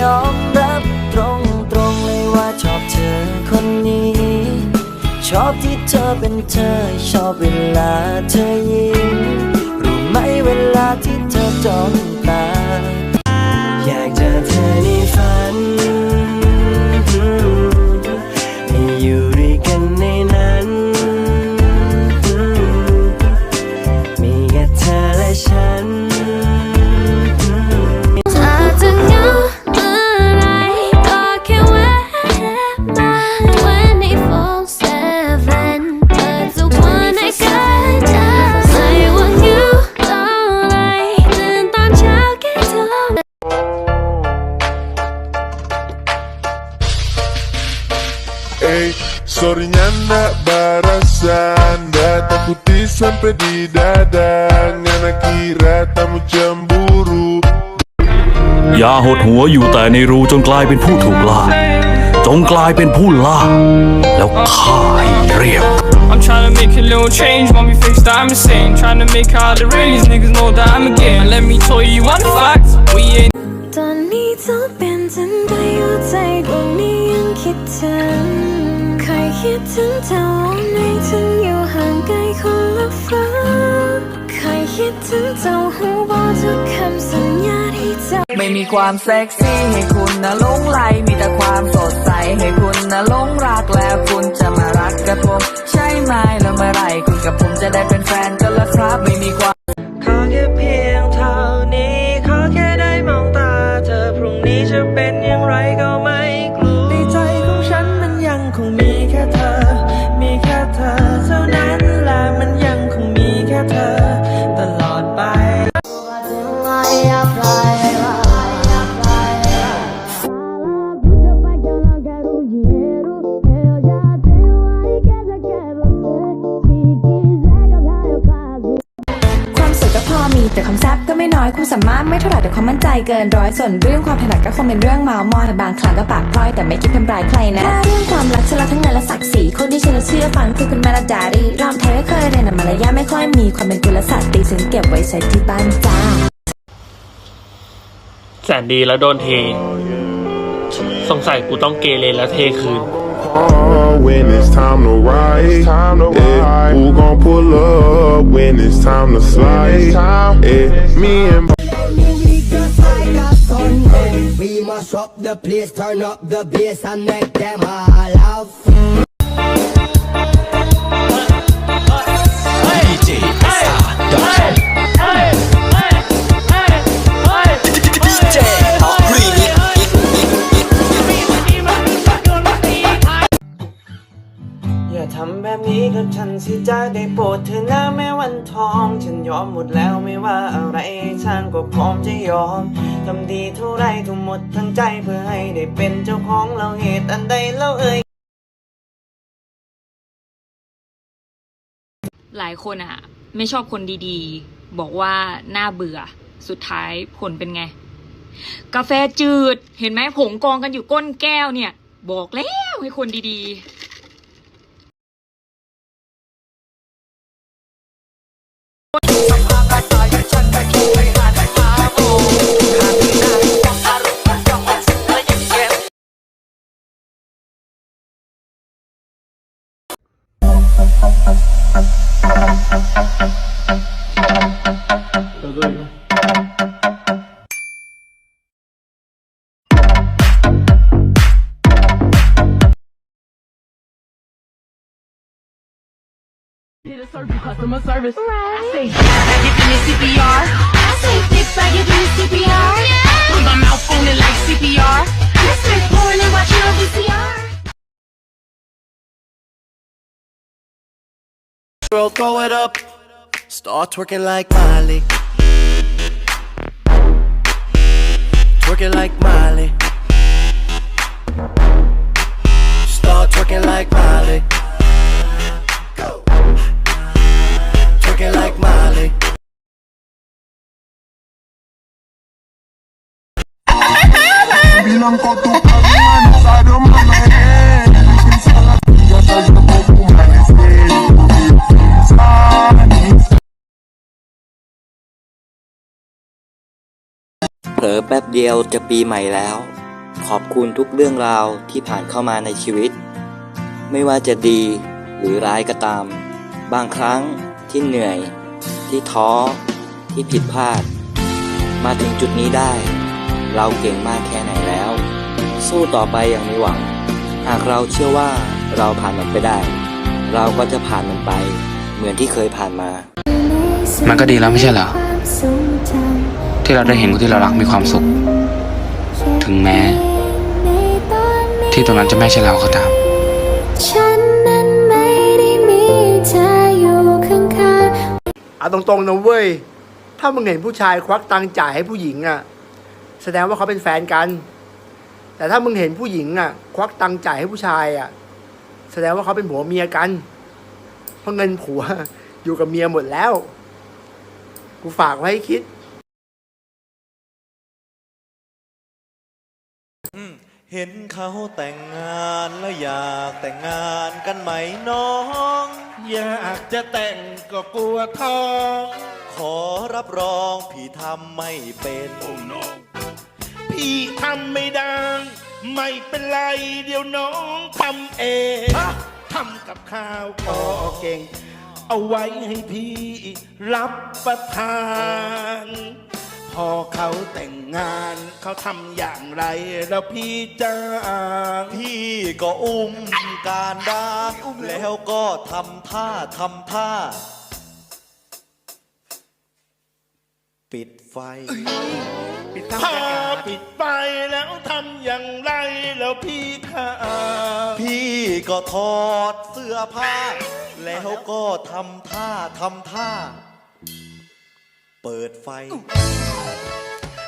ยอมรับตรงตรงๆเลยว่าชอบเธอคนนี้ ชอบที่เธอเป็นเธอ ชอบเวลาเธอยิ้มรู้ไหมเวลาที่เธอจ้อง Ey, sorrynya nak barasanda Takuti sampai di dada Ngana kira tamu cemburu อย่าหดหัวอยู่แต่ในรูจนกลายเป็นผู้ถูกล่า จงกลายเป็นผู้ล่า แล้วฆ่าให้เรียบ I'm tryna make a little change, want me fix that I'm insane. Tryna make all the real these niggas know that I'm a game. Let me tell you one fact, we ain't ตอนนี้เธอเป็นฉันได้อยู่ใจดวงนี้ยังคิดถึงเคิดถึงเธอวันไหนถึงอยู่ห่างไกลคนละฟ้าเคยคิดถึงเธอหูบอกทุกคำสัญญาที่เธอไม่มีความเซ็กซี่ให้คุณนะหลงไหลมีแต่ความสดใสให้คุณนะหลงรักแล้วคุณจะมารักกับผม ใช่ไหมแล้วเมื่อไหร่คุณกับผมจะได้เป็นแฟนกันละครับ ไม่มีความ น้อยความสามารถไม่เท่าไหร่แต่ความมั่นใจเกินร้อยส่วนเรื่องความถนัดก็คงเป็นเรื่องเมามอยบางครั้งก็ปากพลอยแต่ไม่คิดทำร้ายใครนะถ้าเรื่องความรักฉันรักทั้งเงินและศักดิ์ศรีคนที่ฉันจะเชื่อฟังคือคุณแม่ละจารีรำไทยไม่เคยเรียนแต่มารยาทไม่ค่อยมีความเป็นกุลสตรีฉันเก็บไว้ใช้ที่บ้านจ้าแสนดีแล้วโดนเท สงสัยกูต้องเกเรแล้วเทคืน Oh, when it's time to ride, time to eh, ride. Who gon' pull up when it's time to slide? Yeah, eh, me and We must up the place, turn up the bass and make them all laugh. กับฉันสิจ้าได้โปรดเธอหน้าแม่วันทอง ฉันยอมหมดแล้วไม่ว่าอะไรช่างก็พร้อมจะยอมทำดีเท่าไรทุ่มหมดทั้งใจเพื่อให้ได้เป็นเจ้าของเราเหตุอันใดเล่าเอ่ยหลายคนอะไม่ชอบคนดีๆ บอกว่าน่าเบื่อสุดท้ายผลเป็นไง กาแฟจืด เห็นไหมผงกองกันอยู่ก้นแก้วเนี่ย บอกแล้วให้คนดีๆ customer service I say, give me CPR. I say, dick bag, give me CPR. Put my mouth on it like CPR. Let's make porn and watch it on VCR. Girl, throw it up. Start twerking like Miley. Twerking like Miley. Start twerking like bilang ko to man sa dumaman Bikin sa lakiga sa ko pumalis Sanis เผลอแป๊บเดียวจะปีใหม่แล้ว ขอบคุณทุกเรื่องราวที่ผ่านเข้ามาในชีวิต ไม่ว่าจะดีหรือร้ายก็ตาม บางครั้งที่เหนื่อย ที่ท้อ ที่ผิดพลาด มาถึงจุดนี้ได้ เราเก่งมากแค่ไหนแล้ว สู้ต่อไปอย่างมีหวัง หากเราเชื่อว่าเราผ่านมันไปได้ เราก็จะผ่านมันไป เหมือนที่เคยผ่านมา มันก็ดีแล้วไม่ใช่เหรอ ที่เราได้เห็นคนที่เรารักมีความสุข ถึงแม้ ที่ตรงนั้นจะไม่ใช่เราก็ตามฉันนั้นไม่ได้มีเธออยู่ข้างๆเอาตรงๆนะเว้ย ถ้ามึงเห็นผู้ชายควักตังค์จ่ายให้ผู้หญิงอะแสดงว่าเขาเป็นแฟนกัน แต่ถ้ามึงเห็นผู้หญิงอะควักตังค์จ่ายให้ผู้ชายอะแสดงว่าเขาเป็นผัวเมียกัน เพราะเงินผัวอยู่กับเมียหมดแล้ว กูฝากไว้ให้คิด เห็นเขาแต่งงานแล้วอยากแต่งงานกันไหมน้อง อยากจะแต่งก็กลัวท้อง ขอรับรองพี่ทำไม่เป็น พี่ทำไม่ได้ ไม่เป็นไรเดี๋ยวน้องทำเองทำกับข้าวก็เก่ง เอาไว้ให้พี่รับประทาน พอเขาแต่งงานเขาทำอย่างไร แล้วพี่จะพี่ก็อุ้มการดาแล้วก็ทำท่าทำท่า ปิดไฟ พอปิดไฟแล้วทำอย่างไรแล้วพี่ขาพี่ก็ถอดเสื้อผ้า แล้วก็ทำท่าทำท่า เปิดไฟ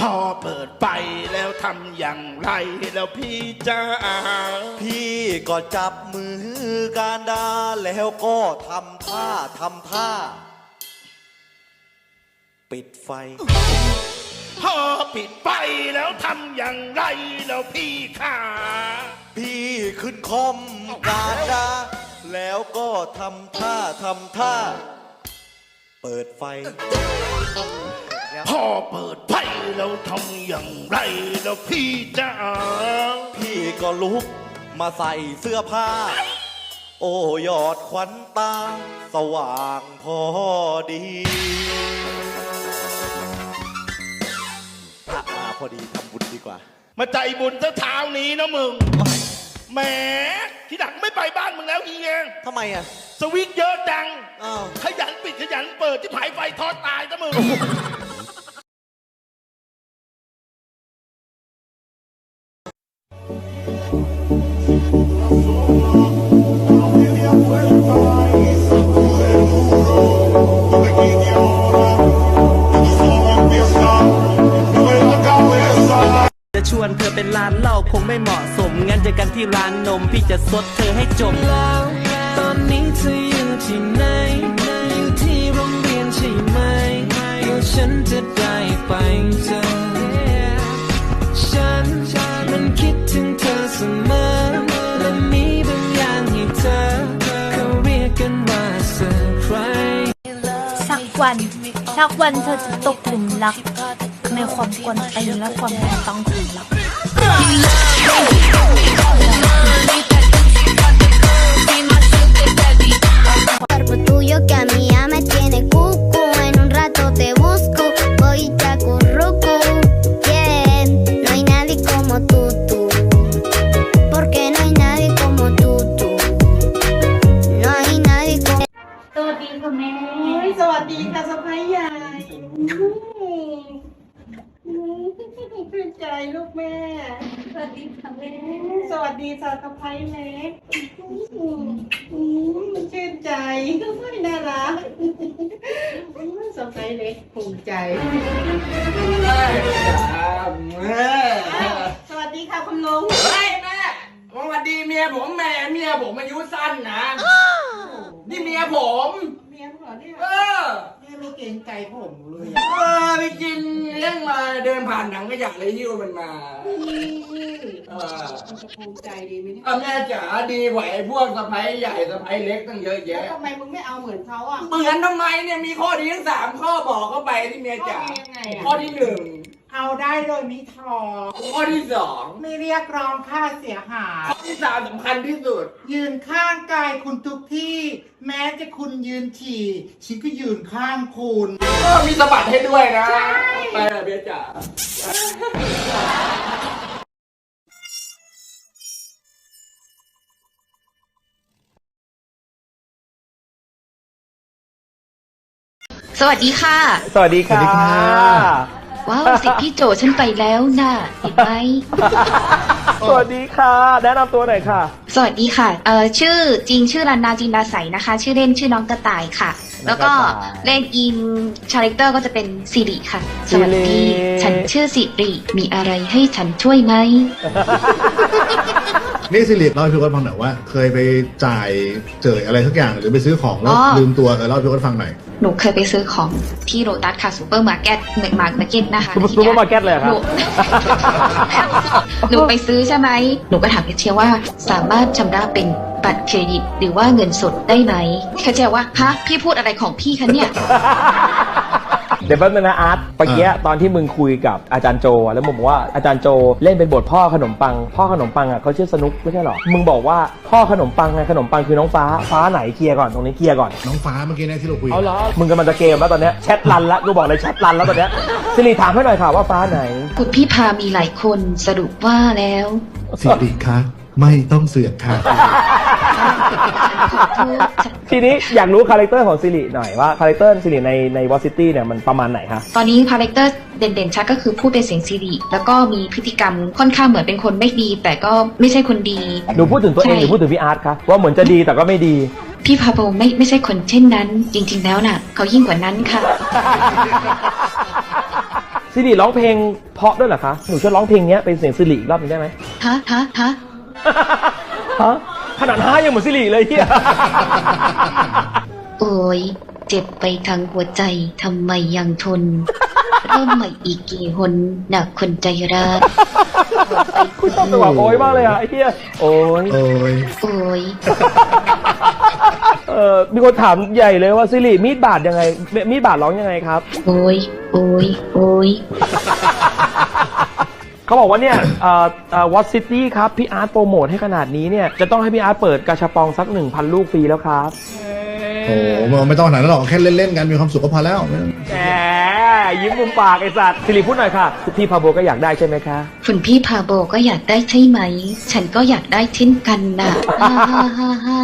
พอเปิดไฟแล้วทำอย่างไรแล้วพี่จะพี่ก็จับมือการดาแล้วก็ทำท่าทำท่า ปิดไฟ พอปิดไฟแล้วทำอย่างไรแล้วพี่ขาพี่ขึ้นคอมการดาแล้วก็ทำท่าทำท่า เปิดไฟพอเปิดไฟแล้วทำอย่างไรแล้วพี่จะพี่ก็ลุกมาใส่เสื้อผ้า โอ้ยอดขวัญตา สว่างพอดี พอดีทำบุญดีกว่า มาใจบุญซะเช้านี้นะมึงแหมที่หลังไม่ไปบ้านมึงแล้วเฮียทำไมอะ สวิตช์เยอะจังขยันปิดขยันเปิดที่ผายไฟทอดตายนะมึง อเป็นร้านเหล้าคงไม่เหมาะสม งั้นเจอกันที่ร้านนม พี่จะซดเธอให้จบแล้ว ตอนนี้เธออยู่ที่ไหนอยู่ที่โรงเรียนใช่ไหมเดี๋ยวฉันจะได้ไปเจอฉันมันคิดถึงเธอเสมอและมีบางอย่างให้เธอเขาเรียกกันว่าเซอร์ไพรส์สักวันสักวันเธอจะตกหลุมรัก ในความกวนตีนและความแรงต้องของเรา cuerpo tuyo que a mí ya me tiene สะพ้ายเล็กภูมิใจสวัสดีค่ะคุณลุงเฮ้ยแม่สวัสดีเมียผมแม่เมียผมอายุสั้นนะ นี่เมียผม เมียเหรอเนี่ยเออแม่ ไม่เกรงใจผมเลยเออไปกินเลี้ยงมาเดินผ่านหนังก็อยากเลยหิ้วมันมา เออมันจะภูมิใจดีไหมเนี่ยเอาแม่จ๋าดีกว่าไอ้พวกสะพ้ายใหญ่สะพ้ายเล็กตั้งเยอะแล้วแยะทำไมมึงไม่เอาเหมือนเขาอะเหมือนทำไมเนี่ยมีข้อดีทั้งสามข้อบอกเข้าไปที่เมียจ๋าข้อดียังไงอะข้อที่หนึ่ง เอาได้โดยไม่ทอข้อที่สองไม่เรียกร้องค่าเสียหาย ข้อที่สามสำคัญที่สุด ยืนข้างกายคุณทุกที่ แม้จะคุณยืนฉี่ฉันก็ยืนข้างคุณ ก็มีสะบัดให้ด้วยนะไปเบียจ๋าสวัสดีค่ะ สวัสดีค่ะ ว้าวสิพี่โจฉันไปแล้วน่ะเห็นไหม สวัสดีค่ะ แนะนำตัวหน่อยค่ะ สวัสดีค่ะ เอ่อชื่อจริงชื่อรันนาจินดาใสนะคะ ชื่อเล่นชื่อน้องกระต่ายค่ะ แล้วก็น้องกระต่ายเล่นอินชาแรคเตอร์ก็จะเป็นสิริค่ะ สวัสสิดีริ ฉันชื่อสิริมีอะไรให้ฉันช่วยไหม นี่สิริเล่าให้พี่โอ๊ตฟังหน่อยว่า เคยไปจ่ายเจออะไรสักอย่างหรือไปซื้อของแล้วอ๋อ ลืมตัวเออเล่าให้พี่โอ๊ตฟังหน่อย หนูเคยไปซื้อของที่โรตัสค่ะซูเปอร์มาร์เก็ตหนึ่งมาร์เก็ตนะคะซูเปอร์มาร์เก็ตเลยเหรอหครันูบหนูไปซื้อใช่ไหมหนูก็ถามแคชเชียร์ว่าสามารถชำระเป็นบัตรเครดิตหรือว่าเงินสดได้ไหมแคชเชียร์ว่าฮะพี่พูดอะไรของพี่คะเนี่ยเดี๋ยวแป๊บนึงนะอาร์ตเมื่อกี้ตอนที่มึงคุยกับอาจารย์โจอะแล้วมึงบอกว่าอาจารย์โจเล่นเป็นบทพ่อขนมปัง พ่อขนมปังอะเขาชื่อสนุกไม่ใช่หรอ มึงบอกว่าพ่อขนมปังไงขนมปังคือน้องฟ้าฟ้าไหนเคลียร์ก่อนตรงนี้เคลียร์ก่อน น้องฟ้าเมื่อกี้เนะที่เราคุยเอาเหรอมึงกำลังจะเกมแล้วตอนเนี้ยแชทรันละกูบอกเลยแชทรันแล้วตอนเนี้ยสิริถามให้หน่อยค่ะว่าฟ้าไหน คุณพี่พามีหลายคนสรุปว่าแล้วสิริคะไม่ต้องเสือกค่ะ ทีนี้อยากรู้คาแรคเตอร์ของสิริหน่อยว่าคาแรคเตอร์สิริในในวอซิตี้เนี่ยมันประมาณไหนคะ ตอนนี้คาแรคเตอร์เด่นๆชัดก็คือพูดเป็นเสียงซีรีแล้วก็มีพฤติกรรมค่อนข้างเหมือนเป็นคนไม่ดี แต่ก็ไม่ใช่คนดี หนูพูดถึงตัวเองหรือพูดถึงพี่อาร์ตคะว่าเหมือนจะดีแต่ก็ไม่ดี พี่พาโบไม่ไม่ใช่คนเช่นนั้น จริง ๆ แล้วน่ะ เขายิ่งกว่านั้นค่ะสิริร้องเพลงเพราะด้วยเหรอคะ หนูช่วยร้องเพลงเนี้ยเป็นเสียงสิริอีกรอบหนึงได้ไหมฮะฮะฮะ ฮะ ขนาดห้ายังเหมือนสิริเลยเฮียโอ้ยเจ็บไปทั้งหัวใจทำไมยังทน เริ่มใหม่อีกกี่หนหนักคนใจร้ายคุณชอบจังหวะโอ้ยมากเลยอะไอ้เฮียโอ้ยโอ้ยโอ้ยเออมีคนถามใหญ่เลยว่าสิริมีดบาดยังไง มีดบาดร้องยังไงครับ โอ้ยโอ้ยโอ้ย เขาบอกว่าเนี่ยเอ่อเอ่อวอตซิตี้ครับ พี่อาร์ตโปรโมทให้ขนาดนี้เนี่ย จะต้องให้พี่อาร์ตเปิดกาชาปองสัก 1,000 ลูกฟรีแล้วครับ โอ้โหไม่ต้องขนาดนั้นหรอกแค่เล่นๆกันมีความสุขก็พอแล้วไม่ต้องแหมยิ้มมุมปากไอ้สัตว์สิริพูดหน่อยค่ะพี่พาโบก็อยากได้ใช่ไหมคะ คุณพี่พาโบก็อยากได้ใช่ไหม ฉันก็อยากได้เช่นกันน่ะฮ่าฮ่าฮ่าฮ่า